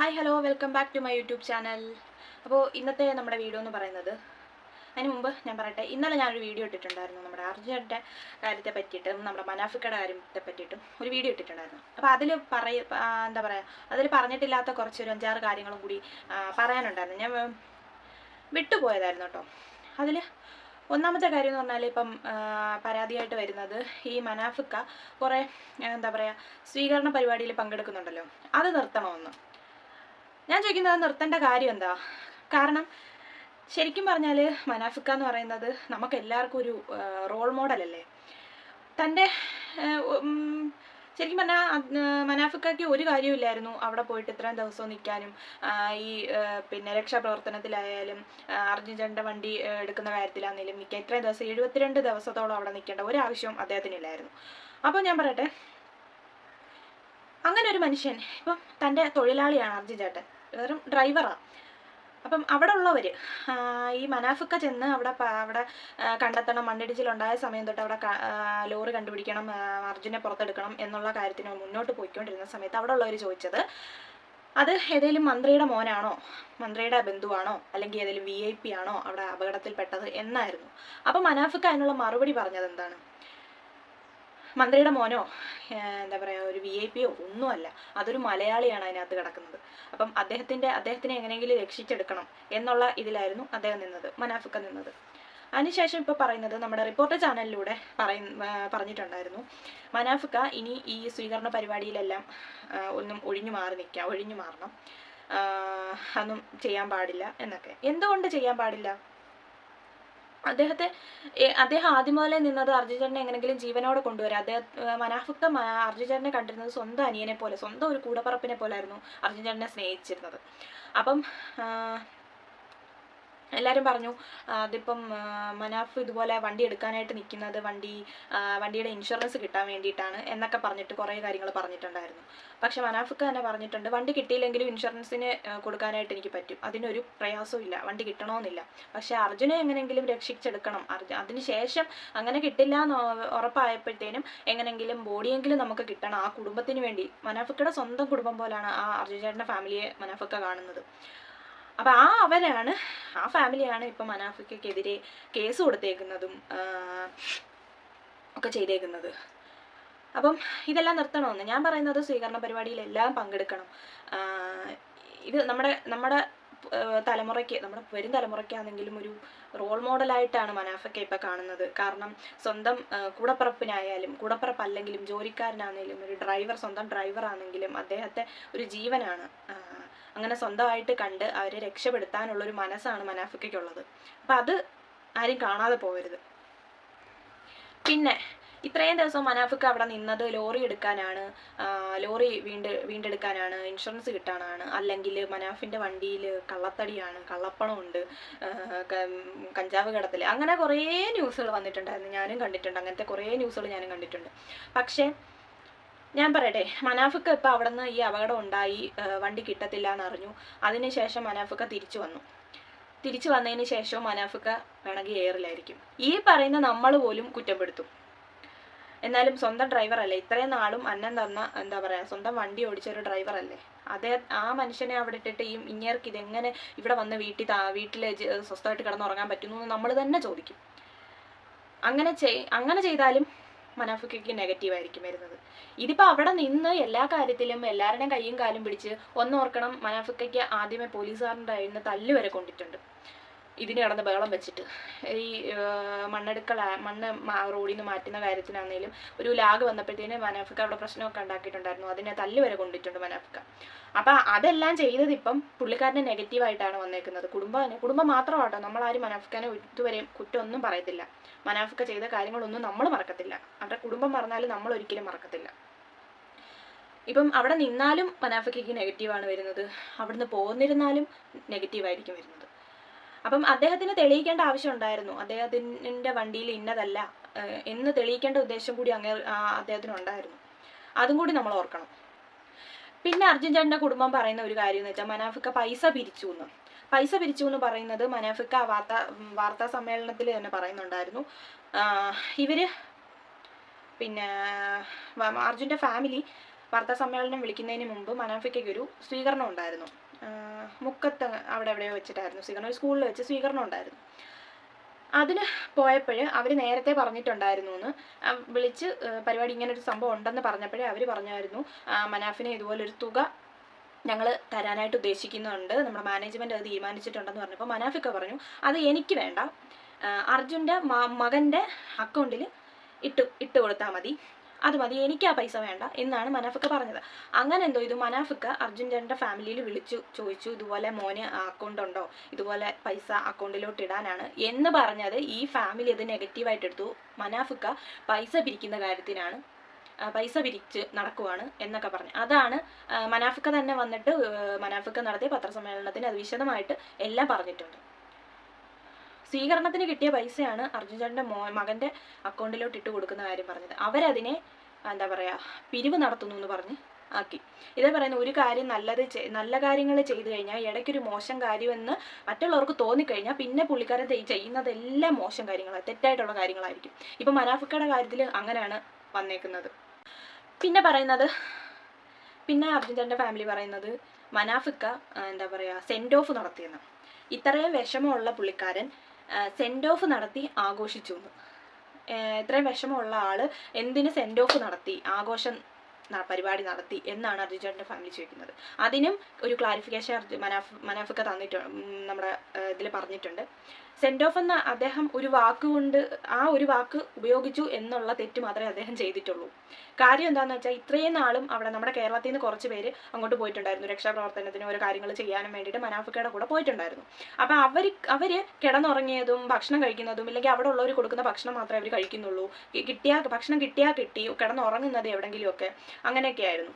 Hi hello welcome back to my YouTube channel അപ്പോൾ ഇന്നത്തെ നമ്മുടെ വീഡിയോ എന്ന് പറയുന്നത് അതിന് മുമ്പ് ഞാൻ പറയട്ടെ ഇന്നലെ ഞാനൊരു വീഡിയോ ഇട്ടിട്ടുണ്ടായിരുന്നു. നമ്മുടെ അർജുനന്റെ കാര്യത്തെ പറ്റിയിട്ടും നമ്മുടെ മനാഫിക്കയുടെ കാര്യത്തെ പറ്റിയിട്ടും ഒരു വീഡിയോ ഇട്ടിട്ടുണ്ടായിരുന്നു. അപ്പോൾ അതിൽ പറയ എന്താ പറയുക അതിൽ പറഞ്ഞിട്ടില്ലാത്ത കുറച്ചൊരു അഞ്ചാറ് കാര്യങ്ങളും കൂടി പറയാനുണ്ടായിരുന്നു. ഞാൻ വിട്ടുപോയതായിരുന്നു കേട്ടോ. അതിൽ ഒന്നാമത്തെ കാര്യം എന്ന് പറഞ്ഞാൽ ഇപ്പം പരാതിയായിട്ട് വരുന്നത് ഈ മനാഫിക്ക കുറേ എന്താ പറയുക സ്വീകരണ പരിപാടിയിൽ പങ്കെടുക്കുന്നുണ്ടല്ലോ. അത് നിർത്തണമെന്ന്. ഞാൻ ചോദിക്കുന്നത് നിർത്തേണ്ട കാര്യം എന്താ? കാരണം ശരിക്കും പറഞ്ഞാൽ മനാഫിക്ക എന്ന് പറയുന്നത് നമുക്ക് എല്ലാവർക്കും ഒരു റോൾ മോഡലല്ലേ തന്റെ ശരിക്കും പറഞ്ഞാൽ മനാഫിക്കയ്ക്ക് ഒരു കാര്യമില്ലായിരുന്നു അവിടെ പോയിട്ട് ഇത്രയും ദിവസം നിൽക്കാനും ഈ പിന്നെ രക്ഷാപ്രവർത്തനത്തിലായാലും ആ, വണ്ടി എടുക്കുന്ന കാര്യത്തിലാണെങ്കിലും നിൽക്കാൻ ഇത്രയും ദിവസം എഴുപത്തിരണ്ട് ദിവസത്തോളം അവിടെ നിൽക്കേണ്ട ഒരാവശ്യവും അദ്ദേഹത്തിനില്ലായിരുന്നു അപ്പോൾ ഞാൻ പറയട്ടെ അങ്ങനെ ഒരു മനുഷ്യൻ ഇപ്പം തന്റെ തൊഴിലാളിയാണ് അർജുൻ ചേട്ടൻ വെറും ഡ്രൈവറാണ് അപ്പം അവിടെ ഉള്ളവർ ഈ മനാഫിക്ക ചെന്ന് അവിടെ അവിടെ കണ്ടെത്തണം മണ്ണിടിച്ചിലുണ്ടായ സമയം തൊട്ട് അവിടെ ലോറി കണ്ടുപിടിക്കണം അർജുനെ പുറത്തെടുക്കണം എന്നുള്ള കാര്യത്തിന് മുന്നോട്ട് പോയിക്കൊണ്ടിരുന്ന സമയത്ത് അവിടെ ഉള്ളവർ ചോദിച്ചത് അത് ഏതെങ്കിലും മന്ത്രിയുടെ മോനാണോ? മന്ത്രിയുടെ ബന്ധുവാണോ? അല്ലെങ്കിൽ ഏതെങ്കിലും വി ഐ പി ആണോ അവിടെ അപകടത്തിൽപ്പെട്ടത്? എന്നായിരുന്നു. അപ്പം മനാഫിക്ക അതിനുള്ള മറുപടി പറഞ്ഞത് എന്താണ് മന്ത്രിയുടെ മോനോ എന്താ പറയുക ഒരു വി ഐ പിയോ ഒന്നുമല്ല. അതൊരു മലയാളിയാണ് അതിനകത്ത് കിടക്കുന്നത്. അപ്പം അദ്ദേഹത്തിന്റെ അദ്ദേഹത്തിനെ എങ്ങനെയെങ്കിലും രക്ഷിച്ചെടുക്കണം എന്നുള്ള ഇതിലായിരുന്നു അദ്ദേഹം നിന്നത് മനാഫുക്ക നിന്നത്. അതിനുശേഷം ഇപ്പോൾ പറയുന്നത് നമ്മുടെ റിപ്പോർട്ടർ ചാനലിലൂടെ പറയ പറഞ്ഞിട്ടുണ്ടായിരുന്നു. മനാഫുക്ക ഇനി ഈ സ്വീകരണ പരിപാടിയിലെല്ലാം ഒന്നും ഒഴിഞ്ഞു മാറി നിൽക്കുക ഒഴിഞ്ഞു മാറണം. അതൊന്നും ചെയ്യാൻ പാടില്ല എന്നൊക്കെ. എന്തുകൊണ്ട് ചെയ്യാൻ പാടില്ല? അദ്ദേഹത്തെ അദ്ദേഹം ആദ്യം മുതലേ നിന്നത് അർജുചേട്ടനെ എങ്ങനെങ്കിലും ജീവനോടെ കൊണ്ടുവരാം അദ്ദേഹം മനാഫുക്ത അർജുചേട്ടനെ കണ്ടിരുന്നത് സ്വന്തം അനിയനെ പോലെ സ്വന്തം ഒരു കൂടപ്പറപ്പിനെ പോലായിരുന്നു അർജുചേട്ടനെ സ്നേഹിച്ചിരുന്നത്. അപ്പം എല്ലാവരും പറഞ്ഞു അതിപ്പം മനാഫ് ഇതുപോലെ വണ്ടി എടുക്കാനായിട്ട് നിൽക്കുന്നത് വണ്ടി വണ്ടിയുടെ ഇൻഷുറൻസ് കിട്ടാൻ വേണ്ടിയിട്ടാണ് എന്നൊക്കെ പറഞ്ഞിട്ട് കുറേ കാര്യങ്ങൾ പറഞ്ഞിട്ടുണ്ടായിരുന്നു. പക്ഷെ മനാഫിക്ക് തന്നെ പറഞ്ഞിട്ടുണ്ട് വണ്ടി കിട്ടിയില്ലെങ്കിലും ഇൻഷുറൻസിന് കൊടുക്കാനായിട്ട് എനിക്ക് പറ്റും. അതിനൊരു പ്രയാസവും ഇല്ല. വണ്ടി കിട്ടണമെന്നില്ല പക്ഷെ അർജുനെ എങ്ങനെയെങ്കിലും രക്ഷിച്ചെടുക്കണം. അർജുൻ അതിനുശേഷം അങ്ങനെ കിട്ടില്ല എന്ന് ഉറപ്പായപ്പോഴത്തേനും എങ്ങനെയെങ്കിലും ബോഡിയെങ്കിലും നമുക്ക് കിട്ടണം. ആ കുടുംബത്തിന് വേണ്ടി. മനാഫിക്കയുടെ സ്വന്തം കുടുംബം പോലാണ് ആ അർജുൻ ചേട്ടന്റെ ഫാമിലിയെ മനാഫിക്ക കാണുന്നത്. അപ്പം ആ അവരാണ് ആ ഫാമിലിയാണ് ഇപ്പം മനാഫിക്കെതിരെ കേസ് കൊടുത്തേക്കുന്നതും ഒക്കെ ചെയ്തേക്കുന്നത്. അപ്പം ഇതെല്ലാം നിർത്തണമെന്ന്. ഞാൻ പറയുന്നത് സ്വീകരണ പരിപാടിയിലെല്ലാം പങ്കെടുക്കണം. ഇത് നമ്മുടെ നമ്മുടെ തലമുറയ്ക്ക് നമ്മുടെ വരും തലമുറയ്ക്കാണെങ്കിലും ഒരു റോൾ മോഡലായിട്ടാണ് മനാഫക്ക ഇപ്പം കാണുന്നത്. കാരണം സ്വന്തം കൂടപ്പറപ്പിനായാലും കൂടപ്പിറപ്പിനായാലും കൂടപ്പിറപ്പ് അല്ലെങ്കിലും ജോലിക്കാരനാണെങ്കിലും ഒരു ഡ്രൈവർ സ്വന്തം ഡ്രൈവർ ആണെങ്കിലും അദ്ദേഹത്തെ ഒരു ജീവനാണ്. അങ്ങനെ സ്വന്തമായിട്ട് കണ്ട് അവരെ രക്ഷപ്പെടുത്താനുള്ള ഒരു മനസ്സാണ് മനാഫിക്കയ്ക്കുള്ളത്. അപ്പം അത് ആരും കാണാതെ പോകരുത് പിന്നെ ഇത്രയും ദിവസം മനാഫിക്ക അവിടെ നിന്നത് ലോറി എടുക്കാനാണ് ലോറി വീണ്ട് വീണ്ടെടുക്കാനാണ് ഇൻഷുറൻസ് കിട്ടാനാണ് അല്ലെങ്കിൽ മനാഫിന്റെ വണ്ടിയിൽ കള്ളത്തടിയാണ് കള്ളപ്പണമുണ്ട് കഞ്ചാവ് കടത്തൽ അങ്ങനെ കുറേ ന്യൂസുകൾ വന്നിട്ടുണ്ടായിരുന്നു ഞാനും കണ്ടിട്ടുണ്ട് അങ്ങനത്തെ കുറേ ന്യൂസുകൾ ഞാനും കണ്ടിട്ടുണ്ട്. പക്ഷേ ഞാൻ പറയട്ടെ മനാഫിക്ക ഇപ്പൊ അവിടെ നിന്ന് ഈ അപകടം ഉണ്ടായി വണ്ടി കിട്ടത്തില്ല എന്നറിഞ്ഞു അതിനുശേഷം മനാഫിക്ക തിരിച്ചു വന്നു. തിരിച്ചു വന്നതിന് ശേഷവും മനാഫിക്ക വേണമെങ്കിൽ എയറിലായിരിക്കും. ഈ പറയുന്ന നമ്മൾ പോലും കുറ്റപ്പെടുത്തും. എന്നാലും സ്വന്തം ഡ്രൈവർ ഡ്രൈവറല്ലേ? ഇത്രയും നാളും അന്നം തന്ന എന്താ പറയാ സ്വന്തം വണ്ടി ഓടിച്ച ഒരു ഡ്രൈവറല്ലേ? അതേ ആ മനുഷ്യനെ അവിടെ ഇട്ടിട്ട് ഈ ഇങ്ങേർക്ക് ഇതെങ്ങനെ ഇവിടെ വന്ന് വീട്ടിൽ താ വീട്ടിൽ സ്വസ്ഥമായിട്ട് കിടന്നുറങ്ങാൻ പറ്റുന്നു എന്ന് നമ്മൾ തന്നെ ചോദിക്കും. അങ്ങനെ ചെയ് അങ്ങനെ ചെയ്താലും മനാഫിക്കയ്ക്ക് നെഗറ്റീവ് ആയിരിക്കും വരുന്നത്. ഇതിപ്പോൾ അവിടെ നിന്ന് എല്ലാ കാര്യത്തിലും എല്ലാവരുടെയും കയ്യും കാലും പിടിച്ച് ഒന്നോർക്കണം മനാഫിക്കയ്ക്ക് ആദ്യമേ പോലീസുകാരന്റെ കയ്യിൽ നിന്ന് തല്ല് വരെ കൊണ്ടിട്ടുണ്ട്. ഇതിന് കിടന്ന് ബഹളം വെച്ചിട്ട്. ഈ മണ്ണെടുക്കൽ മണ്ണ് റോഡിൽ നിന്ന് മാറ്റുന്ന കാര്യത്തിനാണെങ്കിലും ഒരു ലാഗ് വന്നപ്പോഴത്തേന് മനാഫിക്ക അവിടെ പ്രശ്നമൊക്കെ ഉണ്ടാക്കിയിട്ടുണ്ടായിരുന്നു. അതിനെ തല്ല് വരെ കൊണ്ടിട്ടുണ്ട് മനാഫിക്ക അപ്പം അതെല്ലാം ചെയ്തത് ഇപ്പം പുള്ളിക്കാരന്റെ നെഗറ്റീവായിട്ടാണ് വന്നേക്കുന്നത്. കുടുംബം കുടുംബം മാത്രമാട്ടോ. നമ്മളാരും മനാഫിക്കാനെ ഇതുവരെയും കുറ്റമൊന്നും പറയത്തില്ല. മനാഫിക്ക ചെയ്ത കാര്യങ്ങളൊന്നും നമ്മൾ മറക്കത്തില്ല. അവരുടെ കുടുംബം മറന്നാലും നമ്മൾ ഒരിക്കലും മറക്കത്തില്ല. ഇപ്പം അവിടെ നിന്നാലും മനാഫിക്കയ്ക്ക് നെഗറ്റീവാണ് വരുന്നത്. അവിടുന്ന് പോന്നിരുന്നാലും നെഗറ്റീവായിരിക്കും വരുന്നത്. അപ്പം അദ്ദേഹത്തിന് തെളിയിക്കേണ്ട ആവശ്യം ഉണ്ടായിരുന്നു. അദ്ദേഹത്തിന്റെ വണ്ടിയിൽ ഇന്നതല്ല എന്ന് തെളിയിക്കേണ്ട ഉദ്ദേശം കൂടി അങ്ങേ അദ്ദേഹത്തിന് ഉണ്ടായിരുന്നു. അതും കൂടി നമ്മൾ ഓർക്കണം. പിന്നെ അർജുൻ ചേട്ടന്റെ കുടുംബം പറയുന്ന ഒരു കാര്യം എന്ന് വെച്ചാൽ മനാഫിക്ക പൈസ പിരിച്ചു എന്ന്. പൈസ പിരിച്ചു എന്ന് പറയുന്നത് മനാഫിക്ക വാർത്താ വാർത്താ സമ്മേളനത്തിൽ തന്നെ പറയുന്നുണ്ടായിരുന്നു. ഇവർ പിന്നെ അർജുന്റെ ഫാമിലി വാർത്താ സമ്മേളനം വിളിക്കുന്നതിന് മുമ്പ് മനാഫിക്കയ്ക്ക് ഒരു സ്വീകരണം ഉണ്ടായിരുന്നു. മുക്കത്ത് അവിടെ എവിടെയോ വെച്ചിട്ടായിരുന്നു സ്വീകരണം ഒരു സ്കൂളിൽ വെച്ച് സ്വീകരണം ഉണ്ടായിരുന്നു. അതിന് പോയപ്പോഴ് അവർ നേരത്തെ പറഞ്ഞിട്ടുണ്ടായിരുന്നു എന്ന് വിളിച്ച് പരിപാടി ഇങ്ങനെ ഒരു സംഭവം ഉണ്ടെന്ന് പറഞ്ഞപ്പോഴേ അവർ പറഞ്ഞായിരുന്നു മനാഫിനെ ഇതുപോലൊരു തുക ഞങ്ങൾ തരാനായിട്ട് ഉദ്ദേശിക്കുന്നുണ്ട് നമ്മുടെ മാനേജ്മെന്റ് അത് തീരുമാനിച്ചിട്ടുണ്ടെന്ന് പറഞ്ഞപ്പോൾ മനാഫിക്ക പറഞ്ഞു അത് എനിക്ക് വേണ്ട. അർജുന്റെ മകന്റെ അക്കൗണ്ടിൽ ഇട്ട് ഇട്ട് കൊടുത്താൽ മതി. അത് മതി എനിക്ക് ആ പൈസ വേണ്ട എന്നാണ് മനാഫിക്ക പറഞ്ഞത്. അങ്ങനെ എന്തോ ഇത് മനാഫിക്ക അർജുൻ ചേട്ടന്റെ ഫാമിലിയിൽ വിളിച്ചു ചോദിച്ചു ഇതുപോലെ മോന് അക്കൗണ്ട് ഉണ്ടോ? ഇതുപോലെ പൈസ അക്കൗണ്ടിലോട്ട് ഇടാനാണ്. എന്ന് പറഞ്ഞത് ഈ ഫാമിലി അത് നെഗറ്റീവായിട്ട് എടുത്തു. മനാഫിക്ക പൈസ പിരിക്കുന്ന കാര്യത്തിനാണ് പൈസ പിരിച്ച് നടക്കുവാണ് എന്നൊക്കെ പറഞ്ഞു. അതാണ് മനാഫക്ക തന്നെ വന്നിട്ട് മനാഫിക്ക നടത്തിയ പത്രസമ്മേളനത്തിന് അത് വിശദമായിട്ട് എല്ലാം പറഞ്ഞിട്ടുണ്ട്. സ്വീകരണത്തിന് കിട്ടിയ പൈസയാണ് അർജുൻ ചേട്ടന്റെ മോ മകന്റെ അക്കൗണ്ടിലോട്ട് ഇട്ട് കൊടുക്കുന്ന കാര്യം പറഞ്ഞത്. അവരതിനെ എന്താ പറയുക പിരിവ് നടത്തുന്നു എന്ന് പറഞ്ഞ് ആക്കി. ഇതേ പറയുന്ന ഒരു കാര്യം നല്ലത് നല്ല കാര്യങ്ങൾ ചെയ്തു കഴിഞ്ഞാൽ ഇടയ്ക്കൊരു മോശം കാര്യമെന്ന് മറ്റുള്ളവർക്ക് തോന്നിക്കഴിഞ്ഞാൽ പിന്നെ പുള്ളിക്കാരൻ ചെയ്യുന്നതെല്ലാം മോശം കാര്യങ്ങളാണ് തെറ്റായിട്ടുള്ള കാര്യങ്ങളായിരിക്കും. ഇപ്പം മനാഫിക്കയുടെ കാര്യത്തിൽ അങ്ങനെയാണ് വന്നേക്കുന്നത്. പിന്നെ പറയുന്നത് പിന്നെ അർജുൻ ഫാമിലി പറയുന്നത് മനാഫിക്ക എന്താ പറയുക സെൻഡ് ഓഫ് നടത്തിയെന്ന്. ഇത്രയും വിഷമമുള്ള പുള്ളിക്കാരൻ സെൻഡ് ഓഫ് നടത്തി ആഘോഷിച്ചു ഇത്രയും വിഷമമുള്ള ആൾ എന്തിന് സെൻഡ് ഓഫ് നടത്തി ആഘോഷം പരിപാടി നടത്തി എന്നാണ് അർജുൻചേട്ടന്റെ ഫാമിലി ചോദിക്കുന്നത്. അതിനും ഒരു ക്ലാരിഫിക്കേഷൻ മനാഫ് മനാഫിക്ക തന്നിട്ടുണ്ട് നമ്മുടെ ഇതിൽ പറഞ്ഞിട്ടുണ്ട്. സെൻഡ് ഓഫ് എന്ന അദ്ദേഹം ഒരു വാക്കുകൊണ്ട് ആ ഒരു വാക്ക് ഉപയോഗിച്ചു എന്നുള്ള തെറ്റ് മാത്രമേ അദ്ദേഹം ചെയ്തിട്ടുള്ളൂ. കാര്യം എന്താണെന്ന് വെച്ചാൽ ഇത്രയും നാളും അവിടെ നമ്മുടെ കേരളത്തിൽ നിന്ന് കുറച്ച് പേര് അങ്ങോട്ട് പോയിട്ടുണ്ടായിരുന്നു. രക്ഷാപ്രവർത്തനത്തിന് ഓരോ കാര്യങ്ങൾ ചെയ്യാനും വേണ്ടിയിട്ട് മനാഫിക്കയുടെ കൂടെ പോയിട്ടുണ്ടായിരുന്നു. അപ്പം അവർ അവർ കിടന്നുറങ്ങിയതും ഭക്ഷണം കഴിക്കുന്നതും ഇല്ലെങ്കിൽ അവിടെ ഉള്ളവർ കൊടുക്കുന്ന ഭക്ഷണം മാത്രമേ അവർ കഴിക്കുന്നുള്ളൂ. കിട്ടിയാൽ ഭക്ഷണം കിട്ടിയാൽ കിട്ടി കിടന്നുറങ്ങുന്നത് എവിടെയെങ്കിലുമൊക്കെ അങ്ങനെയൊക്കെയായിരുന്നു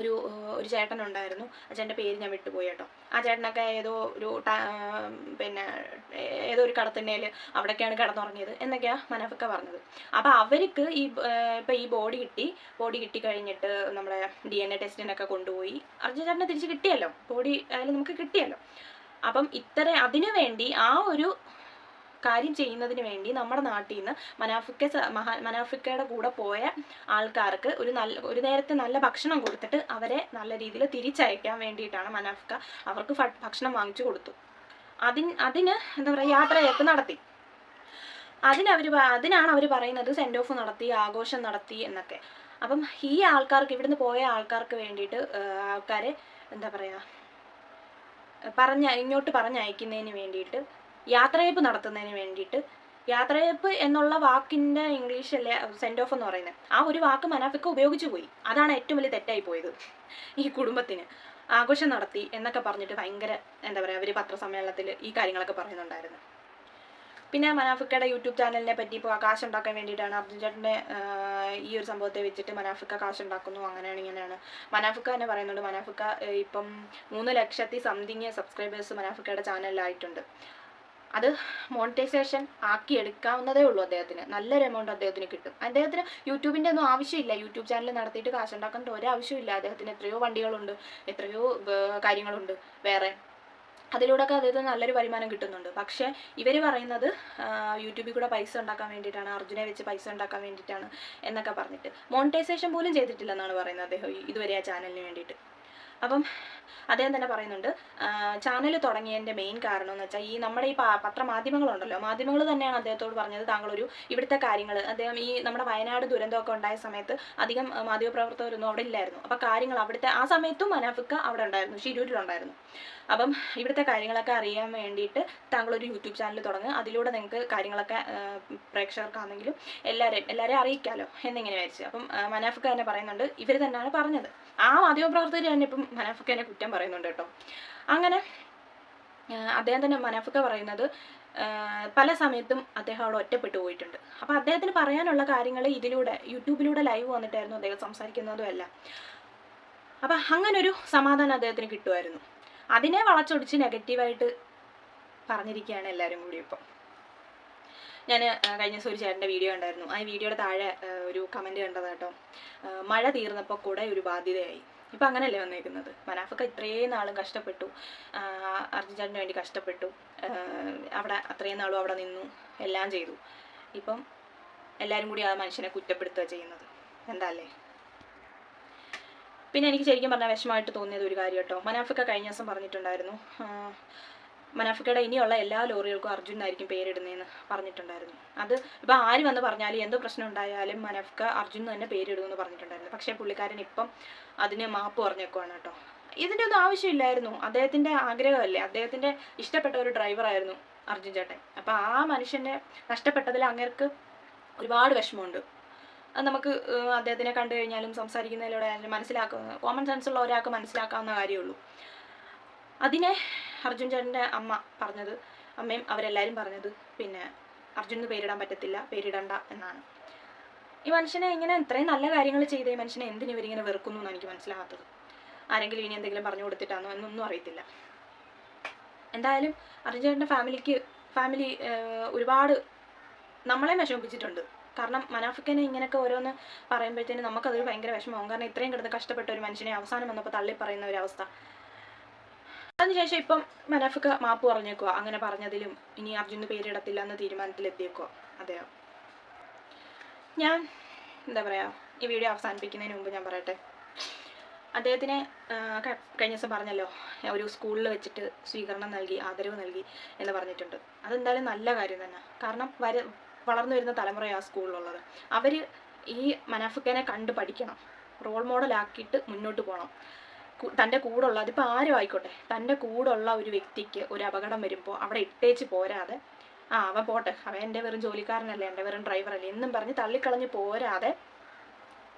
ഒരു ഒരു ചേട്ടനുണ്ടായിരുന്നു. ആ ചേട്ടന്റെ പേര് ഞാൻ വിട്ടുപോയി കേട്ടോ. ആ ചേട്ടനൊക്കെ ഏതോ ഒരു പിന്നെ ഏതോ ഒരു കടത്തിണ്ണയിൽ അവിടെയൊക്കെയാണ് കിടന്നുറങ്ങിയത് എന്നൊക്കെയാണ് മനഫൊക്കെ പറഞ്ഞത്. അപ്പോൾ അവർക്ക് ഈ ഇപ്പം ഈ ബോഡി കിട്ടി. ബോഡി കിട്ടി കഴിഞ്ഞിട്ട് നമ്മുടെ ഡി എൻ എ ടെസ്റ്റിനൊക്കെ കൊണ്ടുപോയി. അർജുൻ ചേട്ടനെ തിരിച്ച് കിട്ടിയല്ലോ. ബോഡി അതിൽ നമുക്ക് കിട്ടിയല്ലോ. അപ്പം ഇത്ര അതിനു വേണ്ടി ആ ഒരു കാര്യം ചെയ്യുന്നതിന് വേണ്ടി നമ്മുടെ നാട്ടിൽ നിന്ന് മനാഫിക്ക മഹാ മനാഫിക്കയുടെ കൂടെ പോയ ആൾക്കാർക്ക് ഒരു നല്ല ഒരു നേരത്തെ നല്ല ഭക്ഷണം കൊടുത്തിട്ട് അവരെ നല്ല രീതിയിൽ തിരിച്ചയക്കാൻ വേണ്ടിയിട്ടാണ് മനാഫിക്ക അവർക്ക് ഭക്ഷണം വാങ്ങിച്ചു കൊടുത്തു. അതിന് അതിന് എന്താ പറയുക യാത്രയൊക്കെ നടത്തി. അതിനവർ അതിനാണ് അവർ പറയുന്നത് സെൻഡ് ഓഫ് നടത്തി ആഘോഷം നടത്തി എന്നൊക്കെ. അപ്പം ഈ ആൾക്കാർക്ക് ഇവിടുന്ന് പോയ ആൾക്കാർക്ക് വേണ്ടിയിട്ട് ആൾക്കാരെ എന്താ പറയുക പറഞ്ഞ ഇങ്ങോട്ട് പറഞ്ഞയക്കുന്നതിന് വേണ്ടിയിട്ട് യാത്രയപ്പ് നടത്തുന്നതിന് വേണ്ടിയിട്ട്. യാത്രയപ്പ് എന്നുള്ള വാക്കിന്റെ ഇംഗ്ലീഷ് അല്ലെ സെൻഡ് ഓഫ് എന്ന് പറയുന്നത്. ആ ഒരു വാക്ക് മനാഫിക്ക ഉപയോഗിച്ചു പോയി. അതാണ് ഏറ്റവും വലിയ തെറ്റായി പോയത്. ഈ കുടുംബത്തിന് ആഘോഷം നടത്തി എന്നൊക്കെ പറഞ്ഞിട്ട് ഭയങ്കര എന്താ പറയുക അവർ പത്രസമ്മേളനത്തിൽ ഈ കാര്യങ്ങളൊക്കെ പറയുന്നുണ്ടായിരുന്നു. പിന്നെ മനാഫിക്കയുടെ യൂട്യൂബ് ചാനലിനെ പറ്റി ഇപ്പോൾ കാശ് ഉണ്ടാക്കാൻ വേണ്ടിയിട്ടാണ് അബ്ദുൽ ചേട്ടന്റെ ഈ ഒരു സംഭവത്തെ വെച്ചിട്ട് മനാഫിക്ക കാശ് ഉണ്ടാക്കുന്നു അങ്ങനെയാണ് ഇങ്ങനെയാണ്. മനാഫിക്ക തന്നെ പറയുന്നുണ്ട്. മനാഫിക്ക ഇപ്പം മൂന്ന് ലക്ഷത്തി സംതിങ് സബ്സ്ക്രൈബേഴ്സ് മനാഫിക്കയുടെ ചാനലിലായിട്ടുണ്ട്. അത് മോണിറ്റൈസേഷൻ ആക്കി എടുക്കാവുന്നതേ ഉള്ളൂ അദ്ദേഹത്തിന്. നല്ലൊരു എമൗണ്ട് അദ്ദേഹത്തിന് കിട്ടും. അദ്ദേഹത്തിന് യൂട്യൂബിന്റെ ഒന്നും ആവശ്യമില്ല. യൂട്യൂബ് ചാനൽ നടത്തിയിട്ട് കാശ് ഉണ്ടാക്കേണ്ട ഒരു ആവശ്യമില്ല അദ്ദേഹത്തിന് എത്രയോ വണ്ടികളുണ്ട്. എത്രയോ കാര്യങ്ങളുണ്ട്. വേറെ. അതിലൂടെയൊക്കെ അദ്ദേഹത്തിന് നല്ലൊരു വരുമാനം കിട്ടുന്നുണ്ട്. പക്ഷേ ഇവർ പറയുന്നത് യൂട്യൂബിൽ കൂടെ പൈസ ഉണ്ടാക്കാൻ വേണ്ടിയിട്ടാണ് അർജുനെ വെച്ച് പൈസ ഉണ്ടാക്കാൻ വേണ്ടിയിട്ടാണ് എന്നൊക്കെ പറഞ്ഞിട്ട്. മോണിറ്റൈസേഷൻ പോലും ചെയ്തിട്ടില്ലെന്നാണ് പറയുന്നത് അദ്ദേഹം ഇതുവരെ ആ ചാനലിന് വേണ്ടിയിട്ട്. അപ്പം അദ്ദേഹം തന്നെ പറയുന്നുണ്ട് ചാനൽ തുടങ്ങിയതിന്റെ മെയിൻ കാരണം എന്ന് വെച്ചാൽ ഈ നമ്മുടെ ഈ പത്രമാധ്യമങ്ങളുണ്ടല്ലോ മാധ്യമങ്ങൾ തന്നെയാണ് അദ്ദേഹത്തോട് പറഞ്ഞത് താങ്കളൊരു ഇവിടുത്തെ കാര്യങ്ങൾ അദ്ദേഹം ഈ നമ്മുടെ വയനാട് ദുരന്തമൊക്കെ ഉണ്ടായ സമയത്ത് അധികം മാധ്യമപ്രവർത്തകരൊന്നും അവിടെ ഇല്ലായിരുന്നു. അപ്പോൾ കാര്യങ്ങൾ അവിടുത്തെ ആ സമയത്തും മനാഫിക്ക അവിടെ ഉണ്ടായിരുന്നു ഷിരൂരിലുണ്ടായിരുന്നു അപ്പം ഇവിടുത്തെ കാര്യങ്ങളൊക്കെ അറിയാൻ വേണ്ടിയിട്ട് താങ്കളൊരു യൂട്യൂബ് ചാനൽ തുടങ്ങുക അതിലൂടെ നിങ്ങൾക്ക് കാര്യങ്ങളൊക്കെ പ്രേക്ഷകർക്കാണെങ്കിലും എല്ലാവരെയും എല്ലാവരെയും അറിയിക്കാമല്ലോ എന്നിങ്ങനെ വിചാരിച്ചു. അപ്പം മനാഫിക്ക തന്നെ പറയുന്നുണ്ട് ഇവർ തന്നെയാണ് പറഞ്ഞത്. ആ മാധ്യമപ്രവർത്തകർ തന്നെ ഇപ്പം മനാഫിക്കനെ കുറ്റം പറയുന്നുണ്ട് കേട്ടോ. അങ്ങനെ അദ്ദേഹം തന്നെ മനാഫക്ക പറയുന്നത് പല സമയത്തും അദ്ദേഹം അവിടെ ഒറ്റപ്പെട്ടു പോയിട്ടുണ്ട്. അപ്പോൾ അദ്ദേഹത്തിന് പറയാനുള്ള കാര്യങ്ങൾ ഇതിലൂടെ യൂട്യൂബിലൂടെ ലൈവ് വന്നിട്ടായിരുന്നു അദ്ദേഹം സംസാരിക്കുന്നതും അപ്പോൾ അപ്പം അങ്ങനൊരു സമാധാനം അദ്ദേഹത്തിന് കിട്ടുമായിരുന്നു. അതിനെ വളച്ചൊടിച്ച് നെഗറ്റീവായിട്ട് പറഞ്ഞിരിക്കുകയാണ് എല്ലാവരും കൂടി ഇപ്പം. ഞാൻ കഴിഞ്ഞ ദിവസം ഒരു ചേട്ടന്റെ വീഡിയോ ഉണ്ടായിരുന്നു ആ വീഡിയോയുടെ താഴെ ഒരു കമന്റ് കണ്ടത് കേട്ടോ. മഴ തീർന്നപ്പോൾ കൂടെ ഒരു ബാധ്യതയായി. ഇപ്പം അങ്ങനെയല്ലേ വന്നിരിക്കുന്നത് മനാഫൊക്കെ ഇത്രയും നാളും കഷ്ടപ്പെട്ടു. അർജുൻചാടിന് വേണ്ടി കഷ്ടപ്പെട്ടു. അവിടെ അത്രയും നാളും അവിടെ നിന്നു. എല്ലാം ചെയ്തു. ഇപ്പം എല്ലാവരും കൂടി ആ മനുഷ്യനെ കുറ്റപ്പെടുത്തുക ചെയ്യുന്നത്. എന്താ അല്ലേ? പിന്നെ എനിക്ക് ശരിക്കും പറഞ്ഞാൽ വിഷമമായിട്ട് തോന്നിയത് ഒരു കാര്യം കേട്ടോ. മനാഫിക്ക കഴിഞ്ഞ ദിവസം പറഞ്ഞിട്ടുണ്ടായിരുന്നു. മനാഫിക്കയുടെ ഇനിയുള്ള എല്ലാ ലോറികൾക്കും അർജുൻ എന്നായിരിക്കും പേരിടുന്നതെന്ന് പറഞ്ഞിട്ടുണ്ടായിരുന്നു. അത് ഇപ്പൊ ആര് വന്ന് പറഞ്ഞാലും എന്ത് പ്രശ്നം ഉണ്ടായാലും മനാഫിക്ക അർജുൻ തന്നെ പേരിടുമെന്ന് പറഞ്ഞിട്ടുണ്ടായിരുന്നു. പക്ഷെ പുള്ളിക്കാരൻ ഇപ്പം അതിന് മാപ്പ് പറഞ്ഞേക്കുവാണ് കേട്ടോ. ഇതിന്റെ ഒന്നും ആവശ്യമില്ലായിരുന്നു. അദ്ദേഹത്തിന്റെ ആഗ്രഹമല്ലേ? അദ്ദേഹത്തിന്റെ ഇഷ്ടപ്പെട്ട ഒരു ഡ്രൈവറായിരുന്നു അർജുൻ ചേട്ടൻ. അപ്പോൾ ആ മനുഷ്യനെ നഷ്ടപ്പെട്ടതിൽ അങ്ങേർക്ക് ഒരുപാട് വിഷമമുണ്ട്. അത് നമുക്ക് അദ്ദേഹത്തിനെ കണ്ടു കഴിഞ്ഞാലും സംസാരിക്കുന്നതിലൂടെ ആയാലും മനസ്സിലാക്കുന്ന കോമൺ സെൻസ് ഉള്ള ഒരാൾക്ക് മനസ്സിലാക്കാവുന്ന കാര്യമുള്ളൂ അതിനെ അർജുൻ ചേട്ടന്റെ അമ്മ പറഞ്ഞത് അമ്മയും അവരെല്ലാവരും പറഞ്ഞത്. പിന്നെ അർജുനന് പേരിടാൻ പറ്റത്തില്ല പേരിടണ്ട എന്നാണ്. ഈ മനുഷ്യനെ ഇങ്ങനെ ഇത്രയും നല്ല കാര്യങ്ങൾ ചെയ്ത ഈ മനുഷ്യനെ എന്തിനു ഇവരിങ്ങനെ വെറുക്കുന്നു എന്നാണ് എനിക്ക് മനസ്സിലാകാത്തത് ആരെങ്കിലും ഇനി എന്തെങ്കിലും പറഞ്ഞു കൊടുത്തിട്ടാണോ എന്നൊന്നും അറിയത്തില്ല. എന്തായാലും അർജുൻ ചേട്ടന്റെ ഫാമിലിക്ക് ഫാമിലി ഒരുപാട് നമ്മളെ വിഷമിപ്പിച്ചിട്ടുണ്ട്. കാരണം മനാഫിക്കനെ ഇങ്ങനെയൊക്കെ ഓരോന്ന് പറയുമ്പോഴത്തേനും നമുക്കതൊരു ഭയങ്കര വിഷമമാകും കാരണം ഇത്രയും കിടന്ന് കഷ്ടപ്പെട്ട ഒരു മനുഷ്യനെ അവസാനം വന്നപ്പോൾ തള്ളി പറയുന്ന ഒരു അവസ്ഥ അതിനുശേഷം ഇപ്പം മനാഫിക്ക മാപ്പ് പറഞ്ഞേക്കുക അങ്ങനെ പറഞ്ഞതിലും ഇനി അർജുന് പേരിടത്തില്ല എന്ന തീരുമാനത്തിലെത്തിയേക്കുക അദ്ദേഹം ഞാൻ എന്താ പറയുക ഈ വീഡിയോ അവസാനിപ്പിക്കുന്നതിന് മുമ്പ് ഞാൻ പറയട്ടെ. അദ്ദേഹത്തിനെ കഴിഞ്ഞ ദിവസം പറഞ്ഞല്ലോ ഒരു സ്കൂളിൽ വെച്ചിട്ട് സ്വീകരണം നൽകി ആദരവ് നൽകി എന്ന് പറഞ്ഞിട്ടുണ്ട്. അതെന്തായാലും നല്ല കാര്യം തന്നെ. കാരണം വര വളർന്നു വരുന്ന തലമുറയാണ് ആ സ്കൂളിലുള്ളത്. അവർ ഈ മനാഫിക്കനെ കണ്ട് പഠിക്കണം. റോൾ മോഡലാക്കിയിട്ട് മുന്നോട്ട് പോകണം തന്റെ കൂടുള്ള അതിപ്പോൾ ആരും ആയിക്കോട്ടെ തന്റെ കൂടുള്ള ഒരു വ്യക്തിക്ക് ഒരു അപകടം വരുമ്പോൾ അവിടെ ഇട്ടേച്ച് പോരാതെ ആ അവൻ പോട്ടെ അവൻ എന്റെ വെറും ജോലിക്കാരനല്ലേ എന്റെ വെറും ഡ്രൈവറല്ലേ എന്നും പറഞ്ഞ് തള്ളിക്കളഞ്ഞ് പോരാതെ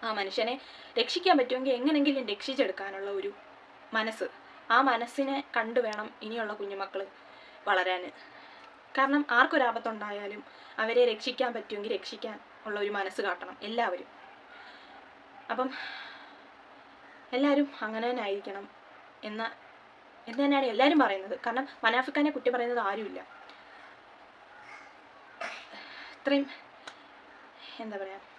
ആ മനുഷ്യനെ രക്ഷിക്കാൻ പറ്റുമെങ്കിൽ എങ്ങനെങ്കിലും രക്ഷിച്ചെടുക്കാനുള്ള ഒരു മനസ്സ് ആ മനസ്സിനെ കണ്ടുവേണം ഇനിയുള്ള കുഞ്ഞുമക്കൾ വളരാൻ കാരണം ആർക്കൊരാപത്തുണ്ടായാലും അവരെ രക്ഷിക്കാൻ പറ്റുമെങ്കിൽ രക്ഷിക്കാൻ ഉള്ള ഒരു മനസ്സ് കാട്ടണം എല്ലാവരും. അപ്പം എല്ലാവരും അങ്ങനെ തന്നെ ആയിരിക്കണം എന്ന എന്ന് തന്നെയാണ് എല്ലാവരും പറയുന്നത്. കാരണം മനാഫിക്കാനെ കുറ്റം പറയുന്നത് ആരുമില്ല. ഇത്രയും എന്താ പറയുക